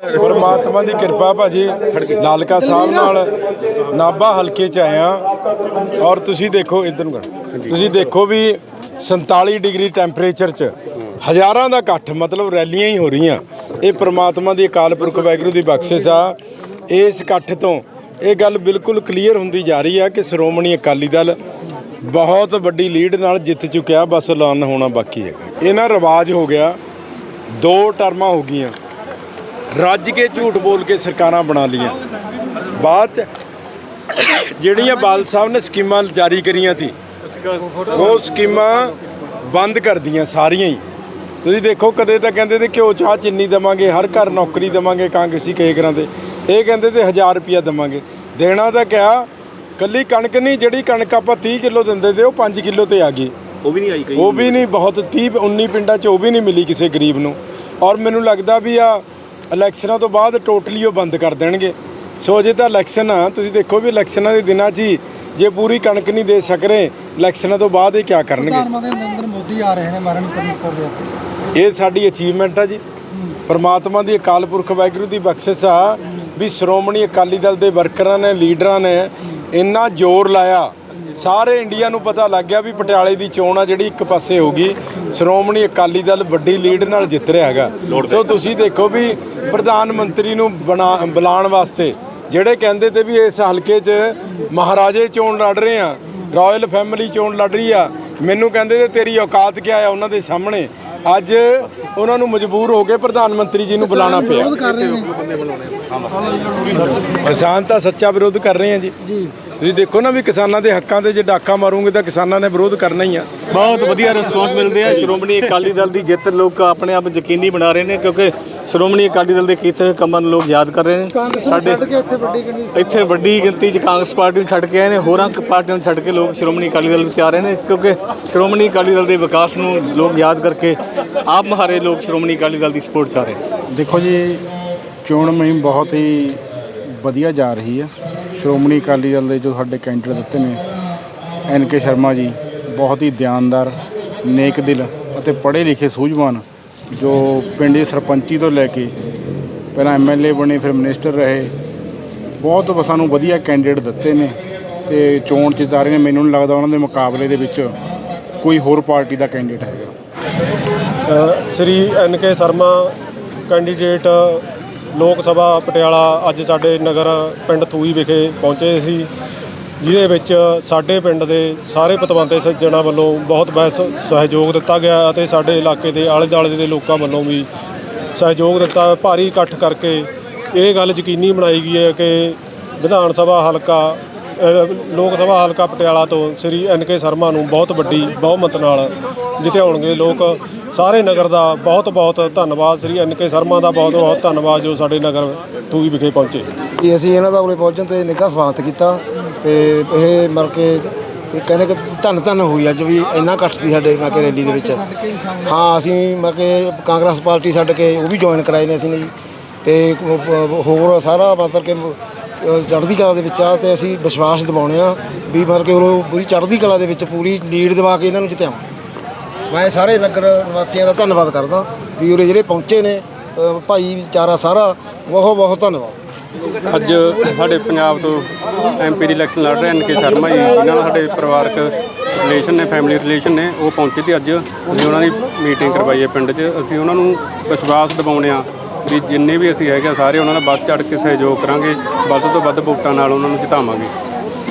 ਪਰਮਾਤਮਾ ਦੀ ਕਿਰਪਾ ਭਾਜੀ ਲਾਲਕਾ ਸਾਹਿਬ ਨਾਲ ਨਾਭਾ ਹਲਕੇ ਚ ਆਇਆ ਔਰ ਤੁਸੀਂ ਦੇਖੋ ਇਧਰ ਨੂੰ ਕਰ ਤੁਸੀਂ ਦੇਖੋ ਵੀ 47 ਡਿਗਰੀ ਟੈਂਪਰੇਚਰ ਚ ਹਜ਼ਾਰਾਂ ਦਾ ਇਕੱਠ, ਮਤਲਬ ਰੈਲੀਆਂ ਹੀ ਹੋ ਰਹੀਆਂ। ਇਹ ਪ੍ਰਮਾਤਮਾ ਦੀ ਅਕਾਲ ਪੁਰਖ ਵਾਹਿਗੁਰੂ ਦੀ ਬਖਸ਼ਿਸ਼ ਆ। ਇਸ ਇਕੱਠ ਤੋਂ ਇਹ ਗੱਲ ਬਿਲਕੁਲ ਕਲੀਅਰ ਹੁੰਦੀ ਜਾ ਰਹੀ ਆ ਕਿ ਸ਼੍ਰੋਮਣੀ ਅਕਾਲੀ ਦਲ ਬਹੁਤ ਵੱਡੀ ਲੀਡ ਨਾਲ ਜਿੱਤ ਚੁੱਕਿਆ, ਬਸ ਐਲਾਨ ਹੋਣਾ ਬਾਕੀ ਹੈਗਾ। ਇਹ ਨਾ ਰਿਵਾਜ ਹੋ ਗਿਆ, ਦੋ ਟਰਮਾਂ ਹੋ ਗਈਆਂ। ਰੱਜ ਕੇ ਝੂਠ ਬੋਲ ਕੇ ਸਰਕਾਰਾਂ ਬਣਾ ਲੀਆਂ ਬਾਅਦ ਜਿਹੜੀਆਂ ਬਾਲ ਸਾਹਿਬ ਨੇ ਸਕੀਮਾਂ ਜਾਰੀ ਕਰੀਆਂ ਸੀ ਉਹ ਸਕੀਮਾਂ ਬੰਦ ਕਰਦੀਆਂ ਸਾਰੀਆਂ ਹੀ। ਤੁਸੀਂ ਦੇਖੋ ਕਦੇ ਤਾਂ ਕਹਿੰਦੇ ਤੇ ਘਿਓ ਚਾਹ ਚੀਨੀ ਦਵਾਂਗੇ ਹਰ ਘਰ ਨੌਕਰੀ ਦਵਾਂਗੇ ਕਾਂਗਰਸੀ ਕਹੇ ਕਰਾਂਦੇ ਇਹ ਕਹਿੰਦੇ ਤੇ 1000 ਰੁਪਿਆ ਦਵਾਂਗੇ। ਦੇਣਾ ਤਾਂ ਕਿਹਾ ਕੱਲੀ ਕਣਕ ਨਹੀਂ ਜਿਹੜੀ ਕਣਕ ਆਪਾਂ 30 ਕਿਲੋ ਦਿੰਦੇ ਤੇ ਉਹ 5 ਕਿਲੋ ਤੇ ਆ ਗਈ। ਉਹ ਵੀ ਨਹੀਂ ਆਈ ਕਈ। ਉਹ ਵੀ ਨਹੀਂ ਬਹੁਤ 30 19 ਪਿੰਡਾਂ 'ਚ ਉਹ ਵੀ ਨਹੀਂ ਮਿਲੀ ਕਿਸੇ ਗਰੀਬ ਨੂੰ। ਔਰ ਮੈਨੂੰ ਲੱਗਦਾ ਵੀ ਆ ਇਲੈਕਸ਼ਨਾਂ ਤੋਂ ਬਾਅਦ ਟੋਟਲੀ ਉਹ ਬੰਦ ਕਰ ਦੇਣਗੇ। ਸੋ ਜੇ ਤਾਂ ਇਲੈਕਸ਼ਨ ਆ ਤੁਸੀਂ ਦੇਖੋ ਵੀ ਇਲੈਕਸ਼ਨਾਂ ਦੇ ਦਿਨਾਂ 'ਚ ਹੀ ਜੇ ਪੂਰੀ ਕਣਕ ਨਹੀਂ ਦੇ ਸਕ ਰਹੇ ਇਲੈਕਸ਼ਨਾਂ ਤੋਂ ਬਾਅਦ ਇਹ ਕੀ ਕਰਨਗੇ? ਪ੍ਰਧਾਨ ਮੰਤਰੀ ਨਰਿੰਦਰ ਮੋਦੀ ਆ ਰਹੇ ਨੇ ਮਰਨ ਪਰਮੇਸ਼ਰ ਦੇ ਉੱਤੇ ਇਹ ਸਾਡੀ ਅਚੀਵਮੈਂਟ ਆ ਜੀ। ਪਰਮਾਤਮਾ ਦੀ ਅਕਾਲ ਪੁਰਖ ਵਾਹਿਗੁਰੂ ਦੀ ਬਖਸ਼ਿਸ਼ ਆ ਵੀ ਸ਼੍ਰੋਮਣੀ ਅਕਾਲੀ ਦਲ ਦੇ ਵਰਕਰਾਂ ਨੇ ਲੀਡਰਾਂ ਨੇ ਇੰਨਾ ਜ਼ੋਰ ਲਾਇਆ ਸਾਰੇ ਇੰਡੀਆ ਨੂੰ ਪਤਾ ਲੱਗ ਗਿਆ ਵੀ ਪਟਿਆਲੇ ਦੀ ਚੋਣ ਆ ਜਿਹੜੀ ਇੱਕ ਪਾਸੇ ਹੋ ਗਈ। ਸ਼੍ਰੋਮਣੀ ਅਕਾਲੀ ਦਲ ਵੱਡੀ ਲੀਡ ਨਾਲ ਜਿੱਤ ਰਿਹਾ ਹੈਗਾ। ਸੋ ਤੁਸੀਂ ਦੇਖੋ ਵੀ ਪ੍ਰਧਾਨ ਮੰਤਰੀ ਨੂੰ ਬਣਾ ਬੁਲਾਉਣ ਵਾਸਤੇ ਜਿਹੜੇ ਕਹਿੰਦੇ ਤੇ ਵੀ ਇਸ ਹਲਕੇ 'ਚ ਮਹਾਰਾਜੇ ਚੋਣ ਲੜ ਰਹੇ ਆ ਰਾਇਲ ਫੈਮਿਲੀ ਚੋਣ ਲੜ ਰਹੀ ਆ ਮੈਨੂੰ ਕਹਿੰਦੇ ਤੇ ਤੇਰੀ ਔਕਾਤ ਕੀ ਆ ਉਹਨਾਂ ਦੇ ਸਾਹਮਣੇ? ਅੱਜ ਉਹਨਾਂ ਨੂੰ ਮਜਬੂਰ ਹੋ ਕੇ ਪ੍ਰਧਾਨ ਮੰਤਰੀ ਜੀ ਨੂੰ ਬੁਲਾਉਣਾ ਪਿਆ। ਵਿਰੋਧ ਕਰ ਰਹੇ ਨੇ। ਕਿਸਾਨ ਤਾਂ ਸੱਚਾ ਵਿਰੋਧ ਕਰ ਰਹੇ ਆ ਜੀ। ਜੀ। ਤੁਸੀਂ ਦੇਖੋ ਨਾ ਵੀ ਕਿਸਾਨਾਂ ਦੇ ਹੱਕਾਂ ਤੇ ਜੇ ਡਾਕਾ ਮਾਰੂਗੇ ਤਾਂ ਕਿਸਾਨਾਂ ਨੇ ਵਿਰੋਧ ਕਰਨਾ ਹੀ ਆ। ਬਹੁਤ ਵਧੀਆ ਰਿਸਪੌਂਸ ਮਿਲ ਰਿਹਾ ਸ਼੍ਰੋਮਣੀ ਅਕਾਲੀ ਦਲ ਦੀ ਜਿੱਤ ਲੋਕ ਆਪਣੇ ਆਪ ਯਕੀਨੀ ਬਣਾ ਰਹੇ ਨੇ ਕਿਉਂਕਿ ਸ਼੍ਰੋਮਣੀ ਅਕਾਲੀ ਦਲ ਦੇ ਕੀਤੇ ਕੰਮਾਂ ਨੂੰ ਲੋਕ ਯਾਦ ਕਰ ਰਹੇ ਨੇ। ਕੇ ਇੱਥੇ ਵੱਡੀ ਗਿਣਤੀ 'ਚ ਕਾਂਗਰਸ ਪਾਰਟੀ ਨੂੰ ਛੱਡ ਕੇ ਆਏ ਨੇ ਹੋਰਾਂ ਪਾਰਟੀਆਂ ਨੂੰ ਛੱਡ ਕੇ ਲੋਕ ਸ਼੍ਰੋਮਣੀ ਅਕਾਲੀ ਦਲ ਵਿੱਚ ਆ ਰਹੇ ਨੇ ਕਿਉਂਕਿ ਸ਼੍ਰੋਮਣੀ ਅਕਾਲੀ ਦਲ ਦੇ ਵਿਕਾਸ ਨੂੰ ਲੋਕ ਯਾਦ ਕਰਕੇ ਆਪ ਮਹਾਰੇ ਲੋਕ ਸ਼੍ਰੋਮਣੀ ਅਕਾਲੀ ਦਲ ਦੀ ਸਪੋਰਟ ਕਰ ਰਹੇ ਦੇਖੋ ਜੀ ਚੋਣ ਮੁਹਿੰਮ ਬਹੁਤ ਹੀ ਵਧੀਆ ਜਾ ਰਹੀ ਹੈ। ਸ਼੍ਰੋਮਣੀ ਅਕਾਲੀ ਦਲ ਦੇ ਜੋ ਸਾਡੇ ਕੈਂਡੀਡੇਟ ਦਿੱਤੇ ਨੇ, ਐਨ ਕੇ ਸ਼ਰਮਾ ਜੀ, ਬਹੁਤ ਹੀ ਦਿਆਨਦਾਰ, ਨੇਕ ਦਿਲ ਅਤੇ ਪੜ੍ਹੇ ਲਿਖੇ ਸੂਝਵਾਨ, ਜੋ ਪਿੰਡ ਦੇ ਸਰਪੰਚੀ ਤੋਂ ਲੈ ਕੇ ਪਹਿਲਾਂ ਐਮਐਲਏ ਬਣੇ, ਫਿਰ ਮਿਨਿਸਟਰ ਰਹੇ, ਬਹੁਤ ਸਾਨੂੰ ਵਧੀਆ ਕੈਂਡੀਡੇਟ ਦਿੱਤੇ ਨੇ ਤੇ ਚੋਣ ਜਿਤਾ ਰਹੇ ਨੇ, ਮੈਨੂੰ ਨਹੀਂ ਲੱਗਦਾ ਉਹਨਾਂ ਦੇ ਮੁਕਾਬਲੇ ਦੇ ਵਿੱਚ ਕੋਈ ਹੋਰ ਪਾਰਟੀ ਦਾ ਕੈਂਡੀਡੇਟ ਹੈਗਾ। ਸ੍ਰੀ ਐਨ ਕੇ ਸ਼ਰਮਾ ਕੈਂਡੀਡੇਟ ਲੋਕ ਸਭਾ ਪਟਿਆਲਾ ਅੱਜ ਸਾਡੇ ਨਗਰ ਪਿੰਡ ਥੂਈ ਵਿਖੇ ਪਹੁੰਚੇ ਸੀ, ਜਿਹਦੇ ਵਿੱਚ ਸਾਡੇ ਪਿੰਡ ਦੇ ਸਾਰੇ ਪਤਵੰਤੇ ਸੱਜਣਾ ਵੱਲੋਂ ਬਹੁਤ ਬਹੁਤ ਸਹਿਯੋਗ ਦਿੱਤਾ ਗਿਆ ਅਤੇ ਸਾਡੇ ਇਲਾਕੇ ਦੇ ਆਲੇ ਦੁਆਲੇ ਦੇ ਲੋਕਾਂ ਵੱਲੋਂ ਵੀ ਸਹਿਯੋਗ ਦਿੱਤਾ, ਭਾਰੀ ਇਕੱਠ ਕਰਕੇ ਇਹ ਗੱਲ ਯਕੀਨੀ ਬਣਾਈ ਗਈ ਹੈ ਕਿ ਵਿਧਾਨ ਸਭਾ ਹਲਕਾ ਲੋਕ ਸਭਾ ਹਲਕਾ ਪਟਿਆਲਾ ਤੋਂ ਸ੍ਰੀ ਐਨ ਕੇ ਸ਼ਰਮਾ ਨੂੰ ਬਹੁਤ ਵੱਡੀ ਬਹੁਮਤ ਨਾਲ ਜਿਤਾਉਣਗੇ ਲੋਕ ਸਾਰੇ ਨਗਰ ਦਾ ਬਹੁਤ ਬਹੁਤ ਧੰਨਵਾਦ। ਸ੍ਰੀ ਐਨ ਕੇ ਸ਼ਰਮਾ ਦਾ ਬਹੁਤ ਬਹੁਤ ਧੰਨਵਾਦ ਜੋ ਸਾਡੇ ਨਗਰ ਤੂਈ ਵਿਖੇ ਪਹੁੰਚੇ। ਕਿ ਅਸੀਂ ਇਹਨਾਂ ਦਾ ਉਰੇ ਪਹੁੰਚਣ ਤੇ ਨਿੱਘਾ ਸਵਾਗਤ ਕੀਤਾ ਤੇ ਇਹ ਮਰ ਕੇ ਇਹ ਕਹਿੰਦੇ ਕਿ ਧੰਨ ਧੰਨ ਹੋਈ ਅੱਜ ਵੀ ਇੰਨਾ ਇਕੱਠ ਸੀ ਸਾਡੇ ਮੈਂ ਕਿ ਰੈਲੀ ਦੇ ਵਿੱਚ। ਹਾਂ, ਅਸੀਂ ਮੈਂ ਕਿ ਕਾਂਗਰਸ ਪਾਰਟੀ ਛੱਡ ਕੇ ਉਹ ਵੀ ਜੁਆਇਨ ਕਰਾਏ ਨੇ ਅਸੀਂ ਨੇ ਤੇ ਹੋਰ ਸਾਰਾ ਮਤਲਬ ਕਿ ਚੜ੍ਹਦੀ ਕਲਾ ਦੇ ਵਿੱਚ ਆ ਤੇ ਅਸੀਂ ਵਿਸ਼ਵਾਸ ਦਿਵਾਉਣੇ ਆ ਵੀ ਮਤਲਬ ਕਿ ਉਹ ਪੂਰੀ ਚੜ੍ਹਦੀ ਕਲਾ ਦੇ ਵਿੱਚ ਪੂਰੀ ਲੀਡ ਦਿਵਾ ਕੇ ਇਹਨਾਂ ਨੂੰ ਜਿਤਾਵਾਂ ਮੈਂ ਸਾਰੇ ਨਗਰ ਨਿਵਾਸੀਆਂ ਦਾ ਧੰਨਵਾਦ ਕਰਦਾ ਵੀ ਉਰੇ ਜਿਹੜੇ ਪਹੁੰਚੇ ਨੇ ਭਾਈ ਵਿਚਾਰਾ ਸਾਰਾ, ਬਹੁਤ ਬਹੁਤ ਧੰਨਵਾਦ। ਅੱਜ ਸਾਡੇ ਪੰਜਾਬ ਤੋਂ ਐਮਪੀ ਦੀ ਇਲੈਕਸ਼ਨ ਲੜ ਰਹੇ ਐਨ ਕੇ ਸ਼ਰਮਾ ਜੀ, ਜਿਨ੍ਹਾਂ ਨਾਲ ਸਾਡੇ ਪਰਿਵਾਰਕ ਰਿਲੇਸ਼ਨ ਨੇ ਫੈਮਿਲੀ ਰਿਲੇਸ਼ਨ ਨੇ, ਉਹ ਪਹੁੰਚੇ ਤੇ ਅੱਜ ਅਸੀਂ ਉਹਨਾਂ ਦੀ ਮੀਟਿੰਗ ਕਰਵਾਈ ਹੈ ਪਿੰਡ 'ਚ। ਅਸੀਂ ਉਹਨਾਂ ਨੂੰ ਵਿਸ਼ਵਾਸ ਦਿਵਾਉਣੇ ਆ ਵੀ ਜਿੰਨੇ ਵੀ ਅਸੀਂ ਹੈਗੇ ਆ, ਸਾਰੇ ਉਹਨਾਂ ਨਾਲ ਵੱਧ ਚੜ ਕੇ ਸਹਿਯੋਗ ਕਰਾਂਗੇ, ਵੱਧ ਤੋਂ ਵੱਧ ਵੋਟਾਂ ਨਾਲ ਉਹਨਾਂ ਨੂੰ ਜਿਤਾਵਾਂਗੇ।